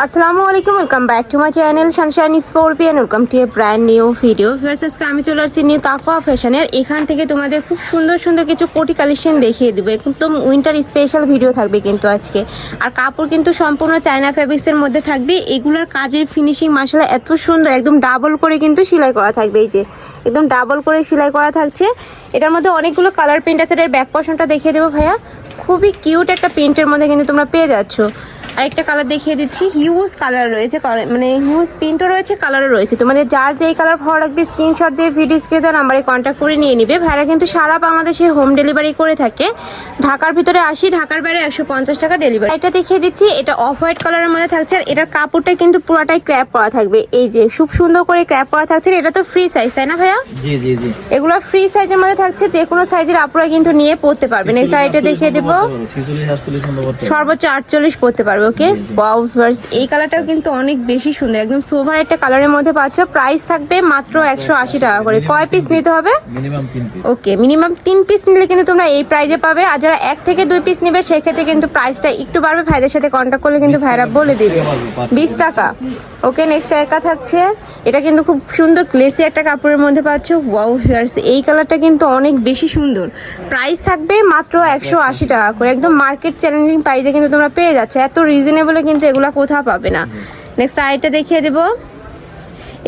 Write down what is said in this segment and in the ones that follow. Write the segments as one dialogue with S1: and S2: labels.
S1: আসসালামু আলাইকুম welcome back to my channel sunshine স্পোর্পিয়ান welcome to a brand new video first আজকে আমি চলে আসছি নিউ তাকোয়া ফ্যাশনের এখান থেকে তোমাদের খুব সুন্দর সুন্দর কিছু কোটি কালেকশন দেখিয়ে দেবো। একদম উইন্টার স্পেশাল ভিডিও থাকবে কিন্তু আজকে। আর কাপড় কিন্তু সম্পূর্ণ চায়না ফ্যাব্রিক্সের মধ্যে থাকবে। এগুলোর কাজের ফিনিশিং মাসালা এত সুন্দর, একদম ডাবল করে কিন্তু সেলাই করা থাকবে। এই যে, একদম ডাবল করে সেলাই করা থাকছে। এটার মধ্যে অনেকগুলো কালার প্রিন্ট আছে। এর ব্যাক পশনটা দেখিয়ে দেবো ভাইয়া। খুবই কিউট একটা প্রিন্টের মধ্যে কিন্তু তোমরা পেয়ে যাচ্ছ। আরেকটা কালার দেখিয়ে দিচ্ছি। হিউজ কালার রয়েছে মানে হিউজ প্রিন্টও রয়েছে কালারও রয়েছে। তোমাদের যার যেই কালার ভালো লাগবে স্ক্রিনশট দিয়ে ভিডিও স্ক্রিনে নাম্বারে কন্ট্যাক্ট করে নিয়ে নিবে। ভাইরা কিন্তু সারা বাংলাদেশে হোম ডেলিভারি করে থাকে। ঢাকার ভিতরে আসি ঢাকার বাইরে একশো পঞ্চাশ টাকা ডেলিভারি এটা দেখিয়ে দিচ্ছি এটা অফ হোয়াইট কালারের মধ্যে থাকছে আর এটার কাপড়টা কিন্তু পুরোটাই ক্র্যাপ করা থাকবে। এই যে খুব সুন্দর করে ক্র্যাপ করা থাকছে এটা তো ফ্রি সাইজ তাই না ভাইয়া?
S2: জি জি জি।
S1: এগুলো ফ্রি সাইজের মধ্যে থাকছে যে কোনো সাইজের আপুরা কিন্তু নিয়ে পড়তে পারবেন এটা এটা দেখিয়ে দেবো। সর্বোচ্চ আটচল্লিশ পড়তে পারবে। ওকে ওয়াও ভার্স এই কালারটাও কিন্তু অনেক বেশি সুন্দর একদম সোভার একটা কালারের মধ্যে পাচ্ছ। প্রাইস থাকবে মাত্র একশো আশি টাকা করে। কয় পিস নিতে হবে? ওকে মিনিমাম তিন পিস নিলে কিন্তু তোমরা এই প্রাইজে পাবে। আর যারা এক থেকে দুই পিস নেবে সেক্ষেত্রে কিন্তু প্রাইসটা একটু বাড়বে। ভাইদের সাথে কন্ট্যাক্ট করলে কিন্তু ভাইরা বলে দিবে। বিশ টাকা। ওকে নেক্সট একা থাকছে। এটা কিন্তু খুব সুন্দর গ্লেসি একটা কাপড়ের মধ্যে পাচ্ছ। ওয়াও এই কালারটা কিন্তু অনেক বেশি সুন্দর। প্রাইস থাকবে মাত্র একশো আশি টাকা করে। একদম মার্কেট চ্যালেঞ্জিং প্রাইসে কিন্তু তোমরা পেয়ে যাচ্ছ। এত রিজনেবলে কিন্তু এগুলো কোথাও পাবে না। নেক্সট আরেকটা দেখিয়ে দেবো।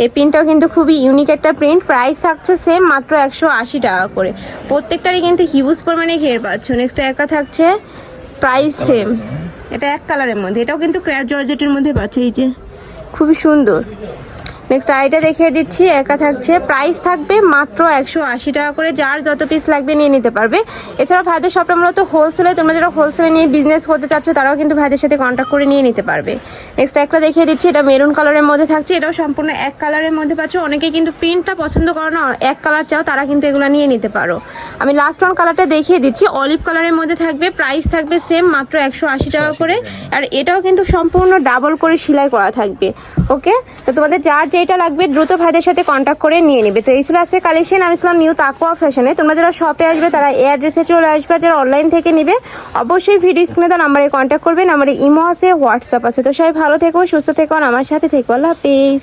S1: এই প্রিন্টটাও কিন্তু খুবই ইউনিক একটা প্রিন্ট প্রাইস থাকছে সেম মাত্র একশো আশি টাকা করে। প্রত্যেকটারই কিন্তু হিউজ পরিমাণে ঘের পাচ্ছ। নেক্সট একটা থাকছে প্রাইস সেম এটা এক কালারের মধ্যে। এটাও কিন্তু ক্র্যাপ জর্জেটের মধ্যে পাচ্ছ। এই যে, খুবই সুন্দর। নেক্সট আইটা দেখিয়ে দিচ্ছি। একটা থাকছে প্রাইস থাকবে মাত্র একশো আশি টাকা করে। যার যত পিস লাগবে নিয়ে নিতে পারবে। এছাড়া ভাইদের শপটা মূলত হোলসেলে তোমরা যারা হোলসেলে নিয়ে বিজনেস করতে চাচ্ছ তারাও কিন্তু ভাইদের সাথে কন্ট্যাক্ট করে নিয়ে নিতে পারবে। নেক্সট একটা দেখিয়ে দিচ্ছি এটা মেরুন কালারের মধ্যে থাকছে। এটাও সম্পূর্ণ এক কালারের মধ্যে পাচ্ছ। অনেকে কিন্তু প্রিন্টটা পছন্দ করো না এক কালার চাও তারা কিন্তু এগুলো নিয়ে নিতে পারো। আমি লাস্ট ওয়ান কালারটা দেখিয়ে দিচ্ছি। অলিভ কালারের মধ্যে থাকবে প্রাইস থাকবে সেম মাত্র একশো আশি টাকা করে। আর এটাও কিন্তু সম্পূর্ণ ডাবল করে সেলাই করা থাকবে। ওকে তো তোমাদের যার যেটা লাগবে, দ্রুত ভাইদের সাথে কন্ট্যাক্ট করে নিয়ে নেবে। তো এই ছিল আজকে কালেকশন আমি ছিলাম নিউ তাকুয়া ফ্যাশনে তোমরা যারা শপে আসবে, তারা এই অ্যাড্রেসে চলে আসবে, যারা অনলাইন থেকে নিবে, অবশ্যই ভিডিও স্ক্রিনে তো নাম্বারে কন্ট্যাক্ট করবেন আমার ইমো আছে হোয়াটসঅ্যাপ আছে। তো সবাই ভালো থেকো, সুস্থ থেকো আমার সাথে থেকো। আল্লাহ হাফিজ।